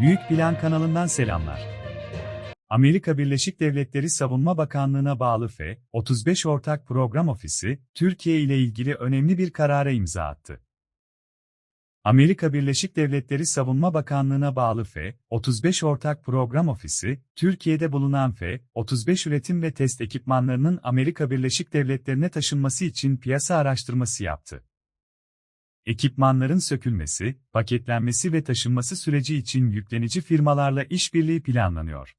Büyük Plan kanalından selamlar. Amerika Birleşik Devletleri Savunma Bakanlığı'na bağlı F-35 Ortak Program Ofisi, Türkiye ile ilgili önemli bir karara imza attı. Amerika Birleşik Devletleri Savunma Bakanlığı'na bağlı F-35 Ortak Program Ofisi, Türkiye'de bulunan F-35 üretim ve test ekipmanlarının Amerika Birleşik Devletleri'ne taşınması için piyasa araştırması yaptı. Ekipmanların sökülmesi, paketlenmesi ve taşınması süreci için yüklenici firmalarla işbirliği planlanıyor.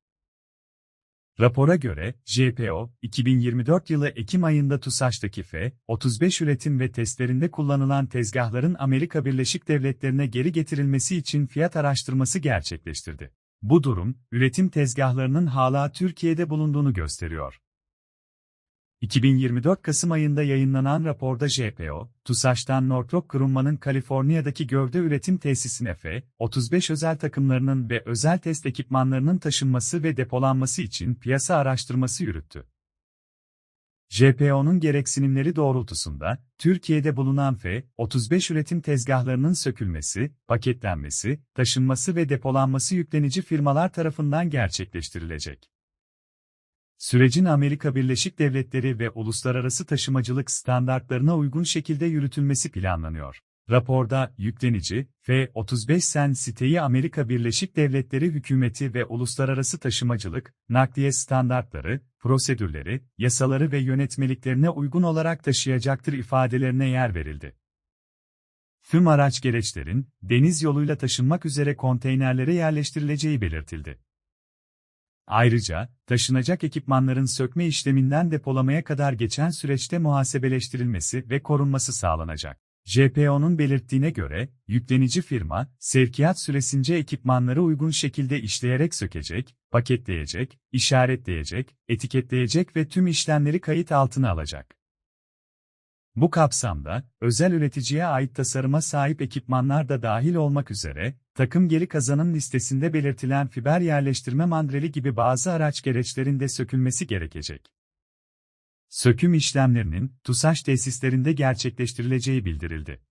Rapora göre, JPO, 2024 yılı Ekim ayında TUSAŞ'taki F-35 üretim ve testlerinde kullanılan tezgahların Amerika Birleşik Devletleri'ne geri getirilmesi için fiyat araştırması gerçekleştirdi. Bu durum, üretim tezgahlarının hala Türkiye'de bulunduğunu gösteriyor. 2024 Kasım ayında yayınlanan raporda JPO, TUSAŞ'tan Northrop Grumman'ın Kaliforniya'daki gövde üretim tesisine F-35 özel takımlarının ve özel test ekipmanlarının taşınması ve depolanması için piyasa araştırması yürüttü. JPO'nun gereksinimleri doğrultusunda, Türkiye'de bulunan F-35 üretim tezgahlarının sökülmesi, paketlenmesi, taşınması ve depolanması yüklenici firmalar tarafından gerçekleştirilecek. Sürecin Amerika Birleşik Devletleri ve uluslararası taşımacılık standartlarına uygun şekilde yürütülmesi planlanıyor. Raporda, yüklenici, F-35 Sen siteyi Amerika Birleşik Devletleri hükümeti ve uluslararası taşımacılık, nakliye standartları, prosedürleri, yasaları ve yönetmeliklerine uygun olarak taşıyacaktır ifadelerine yer verildi. Tüm araç gereçlerin, deniz yoluyla taşınmak üzere konteynerlere yerleştirileceği belirtildi. Ayrıca, taşınacak ekipmanların sökme işleminden depolamaya kadar geçen süreçte muhasebeleştirilmesi ve korunması sağlanacak. JPO'nun belirttiğine göre, yüklenici firma, sevkiyat süresince ekipmanları uygun şekilde işleyerek sökecek, paketleyecek, işaretleyecek, etiketleyecek ve tüm işlemleri kayıt altına alacak. Bu kapsamda, özel üreticiye ait tasarıma sahip ekipmanlar da dahil olmak üzere, takım geri kazanım listesinde belirtilen fiber yerleştirme mandreli gibi bazı araç gereçlerin de sökülmesi gerekecek. Söküm işlemlerinin TUSAŞ tesislerinde gerçekleştirileceği bildirildi.